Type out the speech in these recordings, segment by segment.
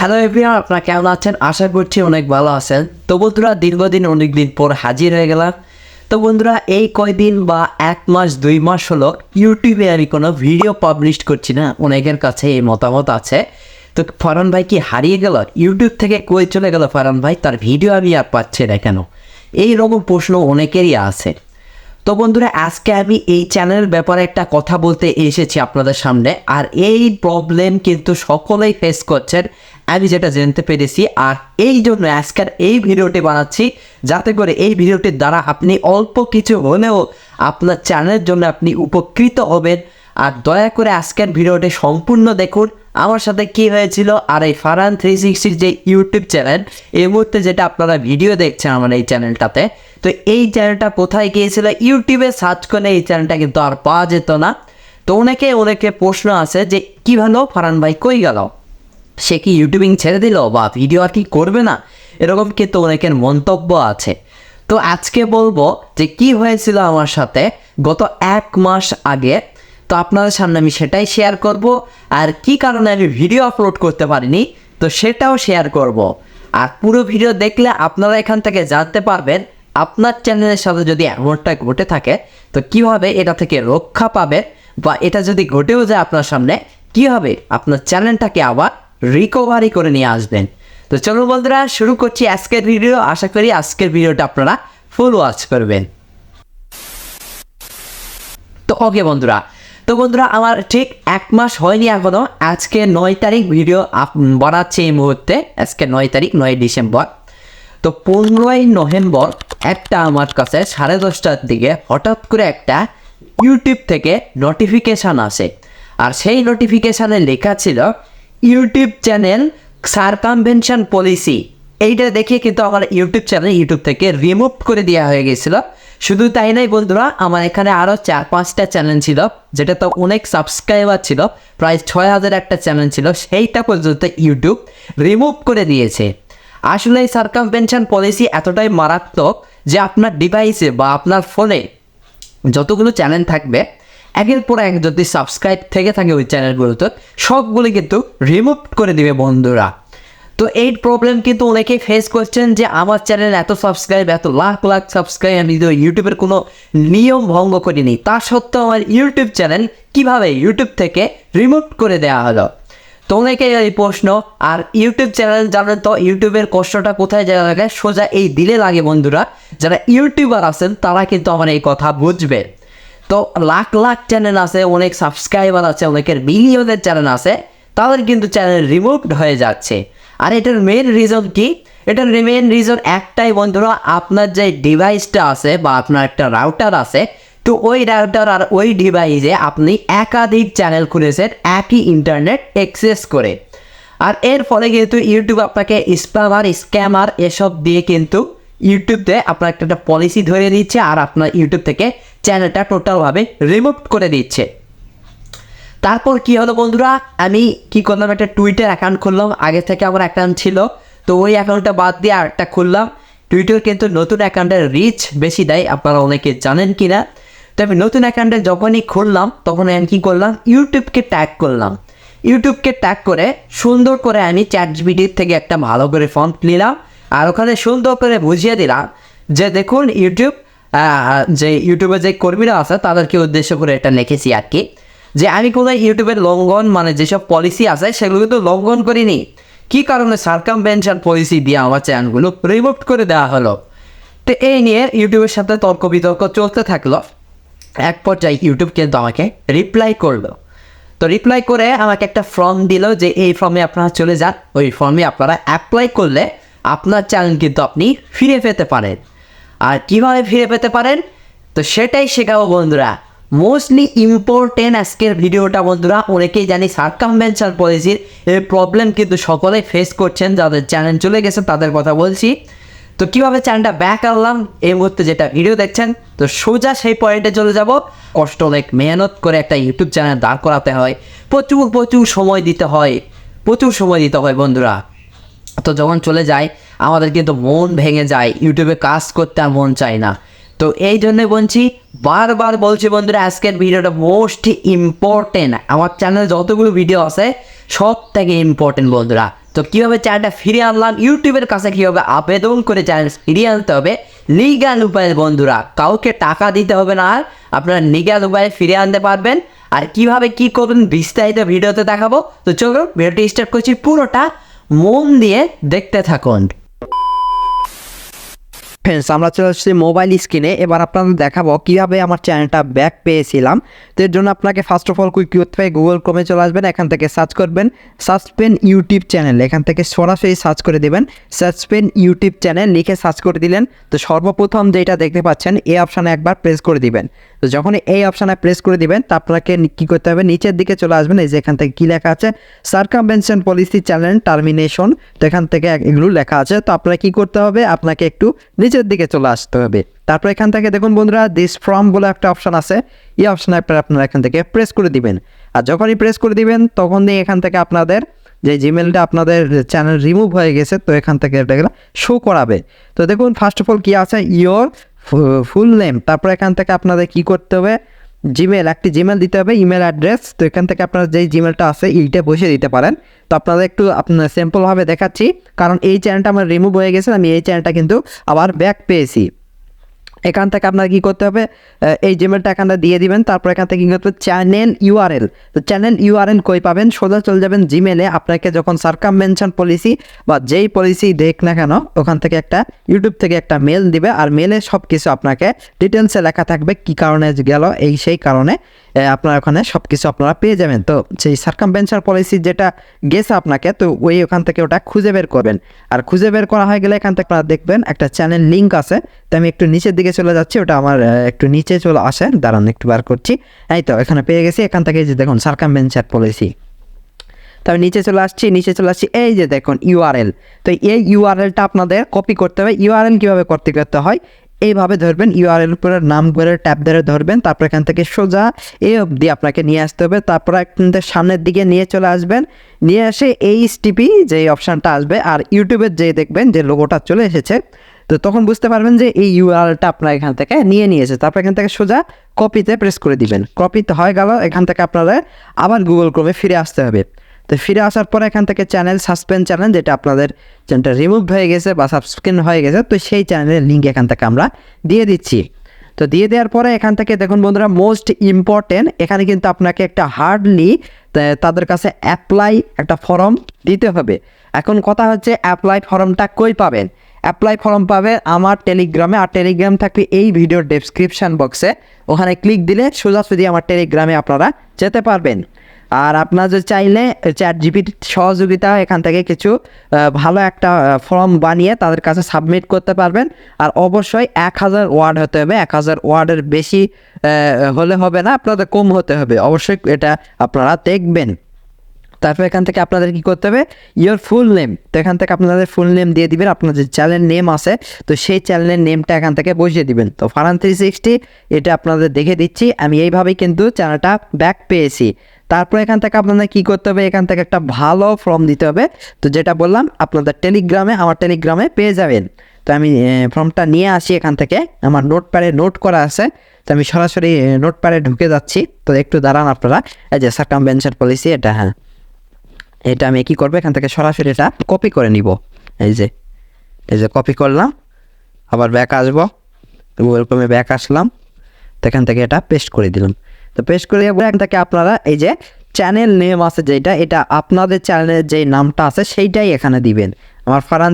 Hello everyone, আপনারা কেমন আছেন? আশা করছি অনেক ভালো আছেন। তো বন্ধুরা, দীর্ঘদিন অনেক দিন পর হাজির হয়ে গেলাম। তো বন্ধুরা, এই কয়দিন বা এক মাস, দুই মাস হলো ইউটিউবে আমি কোনো ভিডিও পাবলিশ করছি না। অনেকের কাছে এই মতামত আছে। তো ফরান ভাই কি হারিয়ে গেল? ইউটিউব থেকে কই চলে গেল ফরান ভাই? তার ভিডিও আমি আর পাচ্ছি না কেন? এই রকম প্রশ্ন অনেকেরই আছে। তো বন্ধুরা, আজকে আমি এই চ্যানেলের ব্যাপারে একটা কথা বলতে এসেছি আপনাদের সামনে। আর এই প্রবলেম কিন্তু সকলেই ফেস করছেন। আমি যেটা জানতে পেরেছি, আর এই জন্য আজকের এই ভিডিওটি বানাচ্ছি, যাতে করে এই ভিডিওটির দ্বারা আপনি অল্প কিছু হলেও আপনার চ্যানেলের জন্য আপনি উপকৃত হবেন। আর দয়া করে আজকের ভিডিওটি সম্পূর্ণ দেখুন। আমার সাথে কি হয়েছিল, আর এই ফারান থ্রি সিক্সটির যে ইউটিউব চ্যানেল এই মুহূর্তে যেটা আপনারা ভিডিও দেখছেন আমার এই চ্যানেলটাতে তো এই চ্যানেলটা কোথায় গিয়েছিল? ইউটিউবে সার্চ করে এই চ্যানেলটা কিন্তু আর পাওয়া যেত না। তো অনেকে অনেকে প্রশ্ন আছে যে, কী ভালো ফারান ভাই কই গেল? সে কি ইউটিউবিং ছেড়ে দিল বা ভিডিও আর কি করবে না? এরকম কিন্তু অনেকের মন্তব্য আছে। তো আজকে বলব যে কি হয়েছিল আমার সাথে গত এক মাস আগে। তো আপনাদের সামনে আমি সেটাই শেয়ার করব। আর কি কারণে আমি ভিডিও আপলোড করতে পারিনি, তো সেটাও শেয়ার করব। আর পুরো ভিডিও দেখলে আপনারা এখান থেকে জানতে পারবেন, আপনার চ্যানেলের সাথে যদি এমনটা ঘটে থাকে, তো কীভাবে এটা থেকে রক্ষা পাবে বা এটা যদি ঘটেও যায় আপনার সামনে, কীভাবে আপনার চ্যানেলটাকে আবার রিকভারি করে নিয়ে আসবেন। তো চলো বন্ধুরা, শুরু করছি আজকের ভিডিও আশা করি আজকের ভিডিওটা আপনারা ফুল ওয়াচ করবেন। তো ওকে বন্ধুরা, তো বন্ধুরা, আমার ঠিক এক মাস হয়নি এখনও। আজকে নয় তারিখ ভিডিও বানাচ্ছি এই মুহূর্তে। আজকে নয় তারিখ, নয় ডিসেম্বর। তো পনেরোই নভেম্বর একটা আমার কাছে সাড়ে দশটার দিকে হঠাৎ করে একটা ইউটিউব থেকে নোটিফিকেশান আসে। আর সেই নোটিফিকেশানে লেখা ছিল ইউটিউব চ্যানেল সার্কামভেনশন পলিসি। এইটা দেখে কিন্তু আমার ইউটিউব চ্যানেল ইউটিউব থেকে রিমুভ করে দেওয়া হয়ে গেছিল। শুধু তাই নয় বন্ধুরা, আমার এখানে আরও চার, পাঁচটা চ্যানেল ছিল, যেটা তো অনেক সাবস্ক্রাইবার ছিল, প্রায় ছয় হাজার একটা চ্যানেল ছিল, সেইটা পর্যন্ত ইউটিউব রিমুভ করে দিয়েছে। আসলে এই সার্কামভেনশন পলিসি এতটাই মারাত্মক যে আপনার ডিভাইসে বা আপনার ফোনে যতগুলো চ্যানেল থাকবে একের পর এক যদি সাবস্ক্রাইব থেকে থাকে ওই চ্যানেলগুলোতে সবগুলি কিন্তু রিমুভ করে দিবে বন্ধুরা। তো এই প্রবলেম কিন্তু অনেকেই ফেস করছেন যে, আমার চ্যানেল এত সাবস্ক্রাইব এত লাখ লাখ সাবস্ক্রাইব আমি তো ইউটিউবের কোনো নিয়ম ভঙ্গ করিনি। তা সত্ত্বেও আমার ইউটিউব চ্যানেল কীভাবে ইউটিউব থেকে রিমুভ করে দেওয়া হলো? তো অনেকেই এই প্রশ্ন, আর ইউটিউব চ্যানেল জানেন তো, ইউটিউবের কষ্টটা কোথায় জায়গা লাগে? সোজা এই দিলে লাগে বন্ধুরা। যারা ইউটিউবার আছেন, তারা কিন্তু আমার এই কথা বুঝবে। তো লাখ লাখ চ্যানেল আছে, অনেক সাবস্ক্রাইবার আছে, অনেকের মিলিয়নের চ্যানেল আছে, তাদের কিন্তু চ্যানেল রিমুভড হয়ে যাচ্ছে। আর এটার মেন রিজন কি? এটার মেন রিজন একটাই বন্ধুরা, আপনার যে ডিভাইসটা আছে বা আপনার একটা রাউটার আছে, তো ওই রাউটার আর ওই ডিভাইসে আপনি একাধিক চ্যানেল খুলেছেন, একই ইন্টারনেট অ্যাক্সেস করে। আর এর ফলে কিন্তু ইউটিউব আপনাকে স্প্যামার স্ক্যামার এসব দিয়ে কিন্তু ইউটিউবে আপনার একটা পলিসি ধরে দিচ্ছে, আর আপনার ইউটিউব থেকে চ্যানেলটা টোটালভাবে রিমুভ করে দিচ্ছে তারপর কি হলো বন্ধুরা, আমি কি করলাম, একটা টুইটার অ্যাকাউন্ট খুললাম। আগে থেকে আমার অ্যাকাউন্ট ছিল, তো ওই অ্যাকাউন্টটা বাদ দিয়ে আরেকটা খুললাম। টুইটার কিন্তু নতুন অ্যাকাউন্টের রিচ বেশি দেয়, আপনারা অনেকে জানেন কি না তো আমি নতুন অ্যাকাউন্টে যখনই খুললাম, তখন আমি কী করলাম ইউটিউবকে ট্যাগ করলাম। ইউটিউবকে ট্যাগ করে সুন্দর করে আমি চ্যাট জিবিটির থেকে একটা ভালো করে ফন্ট নিলাম। আর ওখানে সুন্দর করে বুঝিয়ে দিলাম যে দেখুন ইউটিউব যে ইউটিউবে যে কর্মীরা আছে, তাদেরকে উদ্দেশ্য করে এটা লিখেছি আর কি। যে আমি কোনো ইউটিউবের লঙ্ঘন মানে যেসব পলিসি আছে, সেগুলো কিন্তু লঙ্ঘন করিনি। কী কারণে সার্কামভেনশন পলিসি দিয়ে আমার চ্যানেলগুলো রিমুভ করে দেওয়া হলো? তো এই নিয়ে ইউটিউবের সাথে তর্ক বিতর্ক চলতে থাকল। এক পর্যায়ে ইউটিউব কিন্তু আমাকে রিপ্লাই করল। তো রিপ্লাই করে আমাকে একটা ফর্ম দিল যে, এই ফর্মে আপনারা চলে যান। ওই ফর্মে আপনারা অ্যাপ্লাই করলে আপনার চ্যানেল কিন্তু আপনি ফিরে পেতে পারেন। আর কীভাবে ফিরে পেতে পারেন? তো সেটাই শেখাবো বন্ধুরা। মোস্টলি ইম্পর্টেন্ট আজকের ভিডিওটা বন্ধুরা, অনেকেই জানি সার্কামভেনশন পলিসির এই প্রবলেম কিন্তু সকলেই ফেস করছেন, যাদের চ্যানেল চলে গেছে তাদের কথা বলছি। তো কীভাবে চ্যানেলটা ব্যাক আনলাম, এই মুহূর্তে যেটা ভিডিও দেখছেন, তো সোজা সেই পয়েন্টে চলে যাব। কষ্ট অনেক মেহনত করে একটা ইউটিউব চ্যানেল দাঁড় করাতে হয়। প্রচুর প্রচুর সময় দিতে হয়। প্রচুর সময় দিতে হয় বন্ধুরা। তো যখন চলে যায় আমাদের কিন্তু মন ভেঙে যায় ইউটিউবে কাজ করতে আর মন চায় না। তো এই জন্যই বলছি, বারবার বলছি বন্ধুরা, আজকের ভিডিওটা মোস্ট ইম্পর্টেন্ট আমার চ্যানেলে যতগুলো ভিডিও আছে, সব থেকে ইম্পর্টেন্ট বন্ধুরা। তো কীভাবে চ্যানেলটা ফিরিয়ে আনলাম ইউটিউবের কাছে কীভাবে আবেদন করে চ্যানেল ফিরিয়ে আনতে হবে লিগাল উপায়ে বন্ধুরা, কাউকে টাকা দিতে হবে না, আর আপনারা লিগাল উপায়ে ফিরে আনতে পারবেন। আর কীভাবে কি করবেন, বিস্তারিত ভিডিওতে দেখাবো। তো চলুন, ভিডিওটি স্টার্ট করছি পুরোটা মন দিয়ে দেখতে থাকুন। ফ্রেন্ডস আমরা চলে আসছি মোবাইল স্ক্রিনে এবার আপনাদের দেখাবো কীভাবে আমার চ্যানেলটা ব্যাক পেয়েছিলাম। তো এর জন্য আপনাকে ফার্স্ট অফ অল কুইক করতে হবে গুগল ক্রমে চলে আসবেন, এখান থেকে সার্চ করবেন সাসপেন ইউটিউব চ্যানেল এখান থেকে সরাসরি সার্চ করে দেবেন সাসপেন ইউটিউব চ্যানেল লিখে সার্চ করে দিলেন। তো সর্বপ্রথম যেটা দেখতে পাচ্ছেন এই অপশানে একবার প্রেস করে দিবেন। তো যখন এই অপশানে প্রেস করে দিবেন, তা আপনাকে কী করতে হবে, নিচের দিকে চলে আসবেন, এই যে এখান থেকে কী লেখা আছে সার্কামভেনশন পলিসি চ্যানেল টার্মিনেশন তো এখান থেকে এগুলো লেখা আছে। তো আপনারা কী করতে হবে, আপনাকে একটু নিচের দিকে চলে আসতে হবে। তারপর এখান থেকে দেখুন বন্ধুরা দিস ফর্ম বলে একটা অপশান আছে। এই অপশানে আপনারা আপনারা এখান থেকে প্রেস করে দিবেন। আর যখনই প্রেস করে দিবেন তখন দিয়ে এখান থেকে আপনাদের যে জিমেলটা আপনাদের চ্যানেল রিমুভ হয়ে গেছে, তো এখান থেকে এটা শো করাবে। তো দেখুন ফার্স্ট অফ অল কী আছে? ইয়োর ফুল নেম তারপর এখান থেকে আপনাদের কি করতে হবে? জিমেল একটি জিমেল দিতে হবে ইমেল অ্যাড্রেস তো এখান থেকে আপনার যেই জিমেলটা আছে, এইটা বসে দিতে পারেন। তো আপনাদের একটু আপনার সিম্পলভাবে দেখাচ্ছি। কারণ এই চ্যানেলটা আমার রিমুভ হয়ে গেছে, আমি এই চ্যানেলটা কিন্তু আবার ব্যাক পেয়েছি। এখান থেকে আপনার কী করতে হবে এই জিমেলটা এখানটা দিয়ে দিবেন, তারপর এখান থেকে কী করতে হবে চ্যানেল ইউআরএল তো চ্যানেল ইউআরএল কই পাবেন? সোজা চলে যাবেন জিমেলে আপনাকে যখন সার্কামভেনশন পলিসি বা যেই পলিসি দেখ না কেন, ওখান থেকে একটা ইউটিউব থেকে একটা মেল দিবে, আর মেলে সব কিছু আপনাকে ডিটেলসে লেখা থাকবে, কী কারণে গেল, এই সেই কারণে। আপনার ওখানে সব কিছু আপনারা পেয়ে যাবেন। তো সেই সার্কামভেনশন পলিসি যেটা গেছে আপনাকে, তো ওই ওখান থেকে ওটা খুঁজে বের করবেন। আর খুঁজে বের করা হয়ে গেলে এখান থেকে আপনারা দেখবেন একটা চ্যানেল লিঙ্ক আছে। তো আমি একটু নিচের দিকে চলে যাচ্ছি, ওটা আমার একটু নিচে চলে আসে। দাঁড়ান, একটু বার করছি। এই তো, এখানে পেয়ে গেছি, এখান থেকে যে দেখুন সার্কামভেনশন পলিসি তবে নিচে চলে আসছি, নিচে চলে আসছি, এই যে দেখুন ইউআরএল তো এই ইউআরএলটা আপনাদের কপি করতে হবে। ইউআরএল কীভাবে করতে করতে হয়? এইভাবে ধরবেন ইউআরএল উপরে নাম করে ট্যাব ধরে ধরবেন, তারপর এখান থেকে সোজা এই অবধি আপনাকে নিয়ে আসতে হবে, তারপর আপনাদের সামনের দিকে নিয়ে চলে আসবেন, নিয়ে এসে এইচ টিপি যে অপশানটা আসবে, আর ইউটিউবের যে দেখবেন যে লোগোটা চলে এসেছে, তো তখন বুঝতে পারবেন যে এই ইউআরএলটা আপনার এখান থেকে নিয়ে নিয়েছে তারপর এখান থেকে সোজা কপিতে প্রেস করে দিবেন কপিতে হয়ে গেল, এখান থেকে আপনারা আবার গুগল ক্রমে ফিরে আসতে হবে। তো ফিরে আসার পরে এখান থেকে চ্যানেল সাসপেন্ড চ্যানেল যেটা আপনাদের চ্যানেলটা রিমুভ হয়ে গেছে বা সাবস্ক্রিন হয়ে গেছে, তো সেই চ্যানেলের লিঙ্ক এখান থেকে আমরা দিয়ে দিচ্ছি। তো দিয়ে দেওয়ার পরে এখান থেকে দেখুন বন্ধুরা মোস্ট ইম্পর্টেন্ট এখানে কিন্তু আপনাকে একটা হার্ডলি তাদের কাছে অ্যাপ্লাই একটা ফর্ম দিতে হবে। এখন কথা হচ্ছে অ্যাপ্লাই ফর্মটা কই পাবেন? অ্যাপ্লাই ফর্ম পাবে আমার টেলিগ্রামে আর টেলিগ্রাম থাকবে এই ভিডিওর ডেসক্রিপশান বক্সে ওখানে ক্লিক দিলে সোজাসুজি আমার টেলিগ্রামে আপনারা যেতে পারবেন। আর আপনার যদি চাইলে চ্যাট জিপিটির সহযোগিতা, এখান থেকে কিছু ভালো একটা ফর্ম বানিয়ে তাদের কাছে সাবমিট করতে পারবেন। আর অবশ্যই এক হাজার ওয়ার্ড হতে হবে। এক হাজার ওয়ার্ডের বেশি হলে হবে না, আপনাদের কম হতে হবে। অবশ্যই এটা আপনারা দেখবেন। তারপর এখান থেকে আপনাদের কি করতে হবে? ইয়োর ফুল নেম তো এখান থেকে আপনাদের ফুল নেম দিয়ে দিবেন। আপনার যে চ্যানেল নেম আছে, তো সেই চ্যানেলের নেমটা এখান থেকে বসিয়ে দিবেন। তো ফারান থ্রি সিক্সটি এটা আপনাদের দেখে দিচ্ছি। আমি এইভাবেই কিন্তু চ্যানেলটা ব্যাক পেয়েছি। তারপর এখান থেকে আপনাদের কি করতে হবে? এখান থেকে একটা ভালো ফর্ম দিতে হবে। তো যেটা বললাম, আপনাদের টেলিগ্রামে আমার টেলিগ্রামে পেয়ে যাবেন। তো আমি ফর্মটা নিয়ে আসি এখান থেকে। আমার নোট প্যাডে নোট করা আছে। তো আমি সরাসরি নোট প্যাডে ঢুকে যাচ্ছি। তো একটু দাঁড়ান আপনারা। এই যে সার্কামভেনশন পলিসি এটা হ্যাঁ। এটা আমি কি করব? এখান থেকে সরাসরি এটা কপি করে নিব। এই যে এই যে কপি করলাম। আবার ব্যাক আসব। গুগল ক্রমে ব্যাক আসলাম। তো এখান থেকে এটা পেস্ট করে দিলাম। তো পেশ করে পরে এখান থেকে আপনারা, এই যে চ্যানেল নেম আছে যেটা, এটা আপনাদের চ্যানেলের যে নামটা আছে সেইটাই এখানে দিবেন। আমার ফারান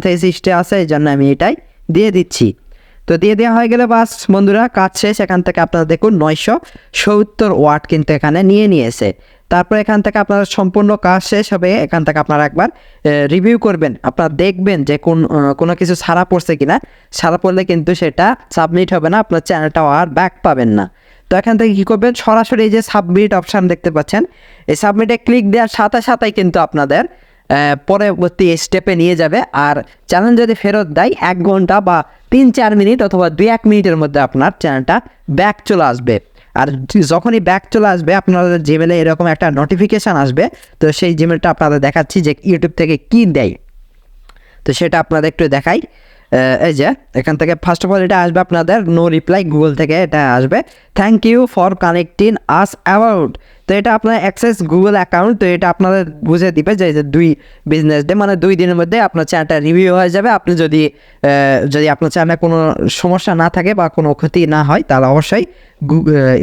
আছে, এই জন্য আমি এটাই দিয়ে দিচ্ছি। তো দিয়ে দেওয়া হয়ে গেলে বাস, বন্ধুরা, কাজ শেষ, এখান থেকে আপনারা দেখুন নয়শো সত্তর ওয়াট কিন্তু এখানে নিয়ে নিয়েছে। তারপর এখান থেকে আপনারা সম্পূর্ণ কাজ শেষ হবে, এখান থেকে আপনারা একবার রিভিউ করবেন। আপনারা দেখবেন যে কোন কোনো কিছু ছাড়া পড়ছে কিনা। সারা পড়লে কিন্তু সেটা সাবমিট হবে না, আপনার চ্যানেলটাও আর ব্যাক পাবেন না। তো এখান থেকে কী করবেন? সরাসরি এই যে সাবমিট অপশান দেখতে পাচ্ছেন। এই সাবমিটে ক্লিক দেওয়ার সাথে সাথেই কিন্তু আপনাদের পরবর্তী স্টেপে নিয়ে যাবে। আর চ্যানেল যদি ফেরত দেয়, এক ঘণ্টা বা তিন চার মিনিট অথবা দুই এক মিনিটের মধ্যে আপনার চ্যানেলটা ব্যাক চলে আসবে। আর যখনই ব্যাক চলে আসবে, আপনাদের জিমেলে এরকম একটা নোটিফিকেশান আসবে। তো সেই জিমেলটা আপনাদের দেখাচ্ছি যে ইউটিউব থেকে কি দেয়। তো সেটা আপনাদের একটু দেখাই। এই যে, এখান থেকে ফার্স্ট অফ অল এটা আসবে আপনাদের নো রিপ্লাই গুগল থেকে এটা আসবে। Thank you for connecting us about তো এটা আপনার অ্যাক্সেস গুগল অ্যাকাউন্ট তো এটা আপনাদের বুঝে দিবে যে যে দুই বিজনেস ডে মানে দুই দিনের মধ্যে আপনার চ্যানেলটা রিভিউ হয়ে যাবে। আপনি যদি যদি আপনার চ্যানেলে কোনো সমস্যা না থাকে বা কোনো ক্ষতি না হয়, তাহলে অবশ্যই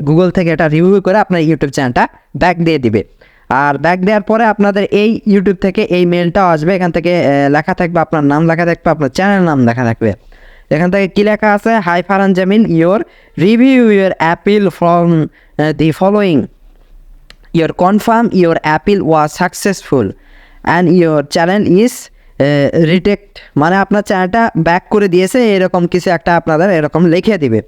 গুগল থেকে এটা রিভিউ করে আপনার ইউটিউব চ্যানেলটা ব্যাক দিয়ে দিবে। আর ব্যাক দেওয়ার পরে আপনাদের এই ইউটিউব থেকে এই মেলটাও আসবে। এখান থেকে লেখা থাকবে আপনার নাম, লেখা থাকবে আপনার চ্যানেল নাম লেখা থাকবে। এখান থেকে কী লেখা আছে? Hi Faran Zamin your review your appeal from the following your confirm your appeal was successful and your channel is reject মানে আপনার চ্যানেলটা ব্যাক করে দিয়েছে, এরকম কিছু একটা আপনাদের এরকম লিখে দিবে।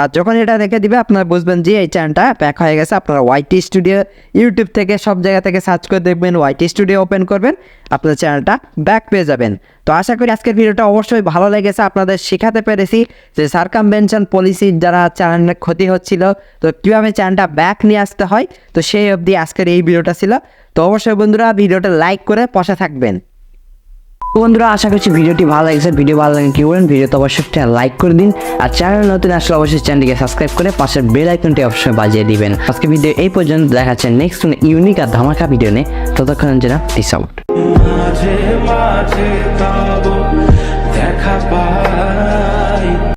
আর যখন এটা রেখে দিবে, আপনারা বুঝবেন যে এই চ্যানেলটা ব্যাক হয়ে গেছে, আপনারা ওয়াইটি স্টুডিও ইউটিউব থেকে সব জায়গা থেকে সার্চ করে দেখবেন ওয়াইটি স্টুডিও ওপেন করবেন আপনার চ্যানেলটা ব্যাক পেয়ে যাবেন। তো আশা করি আজকের ভিডিওটা অবশ্যই ভালো লেগেছে, আপনাদের শেখাতে পেরেছি যে সার্কামভেনশন পলিসির যারা চ্যানেলের ক্ষতি হচ্ছিল, তো কীভাবে চ্যানেলটা ব্যাক নিয়ে আসতে হয়, তো সেই অবধি আজকের এই ভিডিওটা ছিল। তো অবশ্যই বন্ধুরা, ভিডিওটা লাইক করে পাশে থাকবেন। বন্ধুরা, আশা করছি ভিডিওটি ভালো লাগছে। ভিডিও ভালো লাগে কি বলেন ভিডিও তো অবশ্যই একটা লাইক করে দিন। আর চ্যানেল নতুন আসলে অবশ্যই চ্যানেলটিকে সাবস্ক্রাইব করে পাশের বেল আইকনটি অবশ্যই বাজিয়ে দিবেন। আজকে ভিডিও এই পর্যন্ত দেখাচ্ছে নেক্সট ইউনিক আর ধামাকা ভিডিও নে ততক্ষণ যেন পিস আউট দেখা